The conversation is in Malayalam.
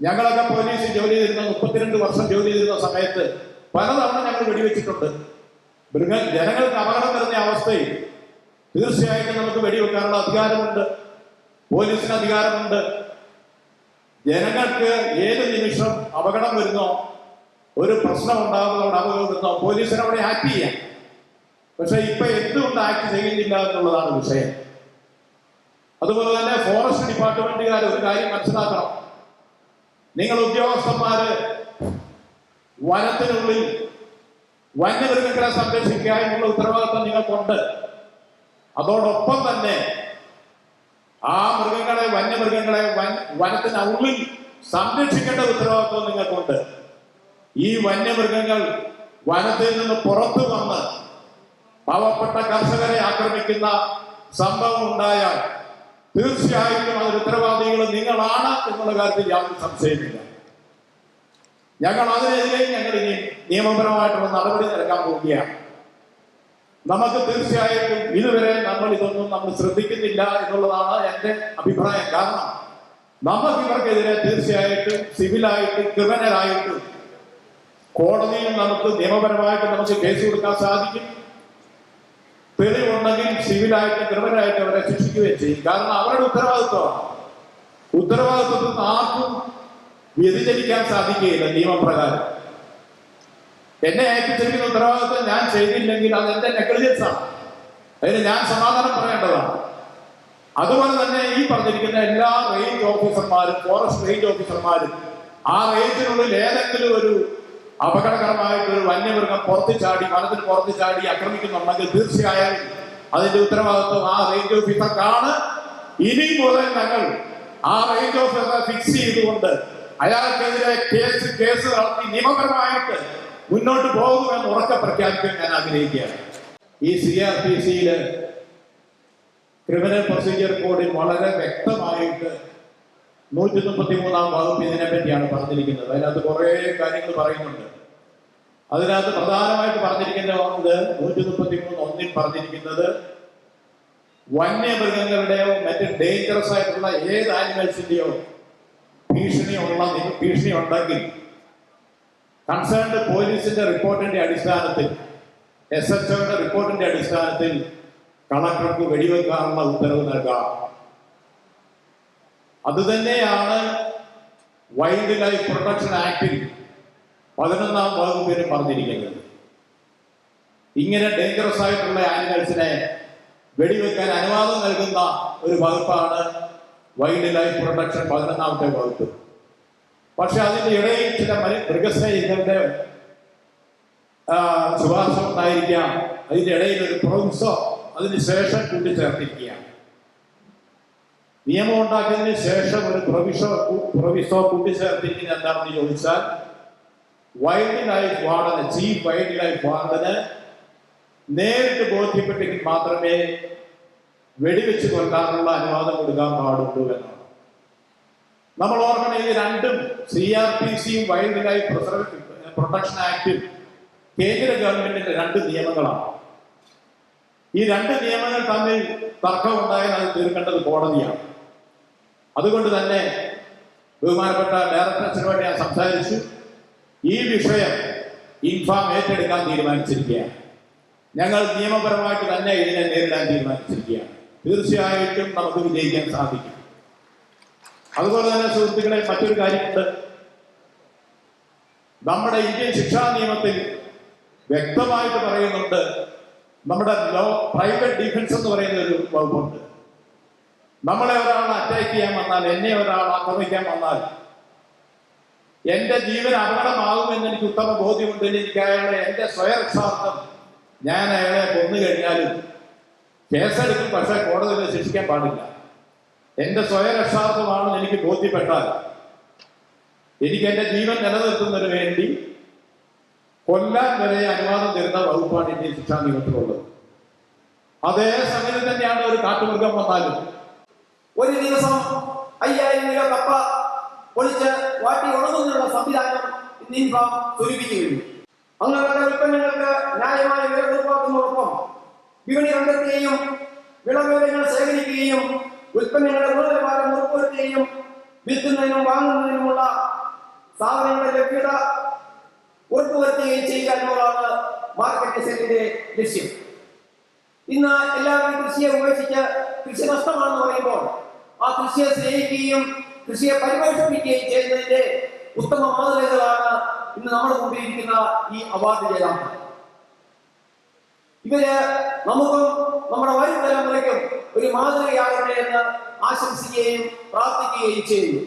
ഞങ്ങളൊക്കെ പോലീസിൽ ജോലി ചെയ്തിരുന്ന മുപ്പത്തിരണ്ട് വർഷം ജോലി ചെയ്തിരുന്ന സമയത്ത് പലതവണ ഞങ്ങൾ വെടിവെച്ചിട്ടുണ്ട്. മൃഗ ജനങ്ങൾക്ക് അപകടം വരുന്ന അവസ്ഥയിൽ തീർച്ചയായിട്ടും നമുക്ക് വെടിവെക്കാനുള്ള അധികാരമുണ്ട്. പോലീസിന് അധികാരമുണ്ട്. ജനങ്ങൾക്ക് ഏത് നിമിഷം അപകടം വരുന്നോ ഒരു പ്രശ്നം ഉണ്ടാകുന്നതോട് അപകടം വരുന്നോ പോലീസിനവിടെ ആക്ട് ചെയ്യാം. പക്ഷെ ഇപ്പൊ എന്തുകൊണ്ട് ആക്ട് ചെയ്യുന്നില്ല എന്നുള്ളതാണ് വിഷയം. അതുപോലെ തന്നെ ഫോറസ്റ്റ് ഡിപ്പാർട്ട്മെന്റുകാർ ഒരു കാര്യം മനസ്സിലാക്കണം. നിങ്ങൾ ഉദ്യോഗസ്ഥന്മാര് വനത്തിനുള്ളിൽ വന്യമൃഗങ്ങളെ സംരക്ഷിക്കുക എന്നുള്ള ഉത്തരവാദിത്വം നിങ്ങൾക്കുണ്ട്. അതോടൊപ്പം തന്നെ ആ മൃഗങ്ങളെ വന്യമൃഗങ്ങളെ വൻ- വനത്തിനുള്ളിൽ സംരക്ഷിക്കേണ്ട ഉത്തരവാദിത്വം നിങ്ങൾക്കുണ്ട്. ഈ വന്യമൃഗങ്ങൾ വനത്തിൽ നിന്ന് പുറത്തു വന്ന് പാവപ്പെട്ട കർഷകരെ ആക്രമിക്കുന്ന സംഭവം ഉണ്ടായാൽ തീർച്ചയായിട്ടും അതിന് ഉത്തരവാദികൾ നിങ്ങളാണ് എന്നുള്ള കാര്യത്തിൽ യാതൊരു സംശയമില്ല ഞങ്ങൾ അതിനെതിരെ ഞങ്ങൾ ഇനി നിയമപരമായിട്ടുള്ള നടപടി എടുക്കാൻ പോവുകയാണ്. നമുക്ക് തീർച്ചയായിട്ടും ഇതുവരെ നമ്മൾ ഇതൊന്നും നമ്മൾ ശ്രദ്ധിക്കുന്നില്ല എന്നുള്ളതാണ് എന്റെ അഭിപ്രായം. കാരണം നമുക്ക് ഇവർക്കെതിരെ തീർച്ചയായിട്ടും സിവിലായിട്ടും ക്രിമിനലായിട്ടും കോടതിയിൽ നമുക്ക് നിയമപരമായിട്ട് നമുക്ക് കേസ് കൊടുക്കാൻ സാധിക്കും. തെളിവുണ്ടെങ്കിൽ സിവിലായിട്ട് ക്രിമിനലായിട്ട് അവരെ ശിക്ഷിക്കുകയും ചെയ്യും. കാരണം അവരുടെ ഉത്തരവാദിത്വമാണ് ഉത്തരവാദിത്വത്തിൽ നിന്ന് ആർക്കും വ്യതിചരിക്കാൻ സാധിക്കുകയില്ല നിയമപ്രകാരം. എന്നെ ഏൽപ്പിച്ചിരിക്കുന്ന ഉത്തരവാദിത്വം ഞാൻ ചെയ്തില്ലെങ്കിൽ അത് എന്റെ നെഗ്ലിജൻസ് ആണ്. അതിന് ഞാൻ സമാധാനം പറയേണ്ടതാണ്. അതുപോലെ തന്നെ ഈ പറഞ്ഞിരിക്കുന്ന എല്ലാ റേഞ്ച് ഓഫീസർമാരും ഫോറസ്റ്റ് റേഞ്ച് ഓഫീസർമാരും ആ റേഞ്ചിനുള്ളിൽ ഏതെങ്കിലും ഒരു അപകടകരമായിട്ട് ഒരു വന്യമൃഗം പുറത്തു ചാടി വനത്തിന് പുറത്തു ചാടി ആക്രമിക്കുന്നുണ്ടെങ്കിൽ തീർച്ചയായും അതിന്റെ ഉത്തരവാദിത്വം ആ റേഞ്ച് ഓഫീസർക്കാണ് ഇനി മുതൽ ഞങ്ങൾ ആ റേഞ്ച് ഓഫീസറെ ഫിക്സ് ചെയ്തുകൊണ്ട് അയാൾക്കെതിരെ കേസ് കേസ് നടത്തി നിയമപരമായിട്ട് മുന്നോട്ട് പോകുമെന്ന് ഉറക്കെ പ്രഖ്യാപിക്കാൻ ഞാൻ ആഗ്രഹിക്കുകയാണ്. ഈ സി ആർ പി സിയിൽ ക്രിമിനൽ പ്രൊസീജിയർ കോഡിൽ വളരെ വ്യക്തമായിട്ട് നൂറ്റി മുപ്പത്തി മൂന്നാം വകുപ്പ് ഇതിനെ പറ്റിയാണ് പറഞ്ഞിരിക്കുന്നത്. അതിനകത്ത് കുറേ കാര്യങ്ങൾ പറയുന്നുണ്ട്. അതിനകത്ത് പ്രധാനമായിട്ട് പറഞ്ഞിരിക്കുന്നത് നൂറ്റി മുപ്പത്തി മൂന്ന് ഒന്നിൽ പറഞ്ഞിരിക്കുന്നത് വന്യമൃഗങ്ങളുടെയോ മറ്റ് ഡേഞ്ചറസ് ആയിട്ടുള്ള ഏത് ആനിമൽസിന്റെയോ ഭീഷണി ഉള്ള ഭീഷണി ഉണ്ടെങ്കിൽ കൺസേൺഡ് പോലീസിന്റെ റിപ്പോർട്ടിന്റെ അടിസ്ഥാനത്തിൽ എസ് എച്ച് ഒയുടെ റിപ്പോർട്ടിന്റെ അടിസ്ഥാനത്തിൽ കളക്ടർക്ക് വെടിവെക്കാനുള്ള ഉത്തരവ് നൽകാം. അതുതന്നെയാണ് വൈൽഡ് ലൈഫ് പ്രൊട്ടക്ഷൻ ആക്ടിൽ പതിനൊന്നാം വകുപ്പിന് പറഞ്ഞിരിക്കുന്നത്. ഇങ്ങനെ ഡേഞ്ചറസ് ആയിട്ടുള്ള ആനിമൽസിനെ വെടിവെക്കാൻ അനുവാദം നൽകുന്ന ഒരു വകുപ്പാണ് വൈൽഡ് ലൈഫ് പ്രൊട്ടക്ഷൻ പതിനൊന്നാമത്തെ വകുപ്പ്. പക്ഷെ അതിന്റെ ഇടയിൽ ചില മൃഗസ്നേഹികളുടെ ശുപാർശ ഉണ്ടായിരിക്കാം. അതിന്റെ ഇടയിൽ ഒരു പ്രൊവിസോ അതിന് ശേഷം കൂട്ടിച്ചേർത്തിരിക്കുകയാണ്. നിയമം ഉണ്ടാക്കിയതിന് ശേഷം ഒരു പ്രൊവിഷോ പ്രൊവിസോ കൂട്ടിച്ചേർത്തിരിക്കുന്നത് എന്താണെന്ന് ചോദിച്ചാൽ വൈൽഡ് ലൈഫ് വാർഡന് ചീഫ് വൈൽഡ് ലൈഫ് വാർഡന് നേരിട്ട് ബോധ്യപ്പെട്ടെങ്കിൽ മാത്രമേ വെടിവെച്ച് കൊല്ലാനുള്ള അനുവാദം കൊടുക്കാൻ പാടുള്ളൂ എന്നാണ്. നമ്മൾ ഓർക്കണം ഇത് രണ്ടും സി ആർ പി സിയും വൈൽഡ് ലൈഫ് പ്രൊട്ടക്ഷൻ ആക്ടും കേന്ദ്ര ഗവൺമെന്റിന്റെ രണ്ട് നിയമങ്ങളാണ്. ഈ രണ്ട് നിയമങ്ങൾ തമ്മിൽ തർക്കമുണ്ടായാൽ അത് തീർക്കേണ്ടത് കോടതിയാണ്. അതുകൊണ്ട് തന്നെ ബഹുമാനപ്പെട്ട ഡയറക്ടർ അച്ഛനുമായിട്ട് ഞാൻ സംസാരിച്ചു. ഈ വിഷയം ഇൻഫാം ഏറ്റെടുക്കാൻ തീരുമാനിച്ചിരിക്കുകയാണ്. ഞങ്ങൾ നിയമപരമായിട്ട് തന്നെ ഇതിനെ നേരിടാൻ തീരുമാനിച്ചിരിക്കുകയാണ്. തീർച്ചയായിട്ടും നമുക്ക് വിജയിക്കാൻ സാധിക്കും. അതുപോലെ തന്നെ സുഹൃത്തുക്കളെ മറ്റൊരു കാര്യമുണ്ട്. നമ്മുടെ ഇന്ത്യൻ ശിക്ഷാ നിയമത്തിൽ വ്യക്തമായിട്ട് പറയുന്നുണ്ട് നമ്മുടെ ലോ പ്രൈവറ്റ് ഡിഫൻസ് എന്ന് പറയുന്ന ഒരു വകുപ്പുണ്ട്. നമ്മളെ ഒരാൾ അറ്റാക്ക് ചെയ്യാൻ വന്നാൽ എന്നെ ഒരാൾ ആക്രമിക്കാൻ വന്നാൽ എന്റെ ജീവൻ അപകടമാകുമെന്ന് എനിക്ക് ഉത്തമ ബോധ്യമുണ്ട് എനിക്ക് അയാളെ എന്റെ സ്വയരക്ഷാർത്ഥം ഞാൻ അയാളെ കൊന്നു കഴിഞ്ഞാലും കേസെടുക്കും പക്ഷേ കോടതിയിൽ ശിക്ഷിക്കാൻ പാടില്ല. എന്റെ സ്വയരക്ഷാർത്ഥമാണെന്ന് എനിക്ക് ബോധ്യപ്പെട്ടാൽ എനിക്ക് എന്റെ ജീവൻ നിലനിർത്തുന്നതിന് വേണ്ടി കൊല്ലാൻ വരെ അനുവാദം തരുന്ന വകുപ്പാണ് ഇന്ത്യൻ ശിക്ഷാ നിയമത്തിലുള്ളത്. അതേ സമയത്ത് തന്നെയാണ് ഒരു കാട്ടുമൃഗം വന്നാലും ഒരു ദിവസം അയ്യായിരം കിലോ കപ്പ പൊളിച്ച് വാട്ടി ഉണങ്ങുന്നുള്ള സംവിധാനം നിൻഫാം സ്വരൂപിച്ചു കഴിഞ്ഞു അങ്ങനെയുള്ള ഉൽപ്പന്നങ്ങൾക്ക് ന്യായമായ വില ഉറപ്പാക്കുന്നതോടൊപ്പം വിപണി കണ്ടെത്തുകയും വിളവിവരങ്ങൾ ശേഖരിക്കുകയും ഉൽപ്പന്നങ്ങളുടെ ഗുണനിലവാരം ഉറപ്പുവരുത്തുകയും വിൽക്കുന്നതിനും വാങ്ങുന്നതിനുമുള്ള സാധനങ്ങളുടെ ലഭ്യത ഉറപ്പുവരുത്തുകയും ചെയ്യുക എന്നുള്ളതാണ് മാർക്കറ്റ് സെല്ലിന്റെ ലക്ഷ്യം. ഇന്ന് എല്ലാവരും കൃഷിയെ ഉപേക്ഷിച്ച് കൃഷി നഷ്ടമാണെന്ന് പറയുമ്പോൾ ആ കൃഷിയെ സ്നേഹിക്കുകയും കൃഷിയെ പരിപോഷിപ്പിക്കുകയും ചെയ്യുന്നതിന്റെ ഉത്തമ മാതൃകകളാണ് ഇന്ന് നമ്മൾ മുമ്പിലിരിക്കുന്ന ഈ അവാർഡ് ജേതാക്കൾ. ഇവർ നമുക്കും നമ്മുടെ വരും തലമുറയ്ക്കും ഒരു മാതൃകയാകട്ടെ എന്ന് ആശംസിക്കുകയും പ്രാർത്ഥിക്കുകയും ചെയ്യുന്നു.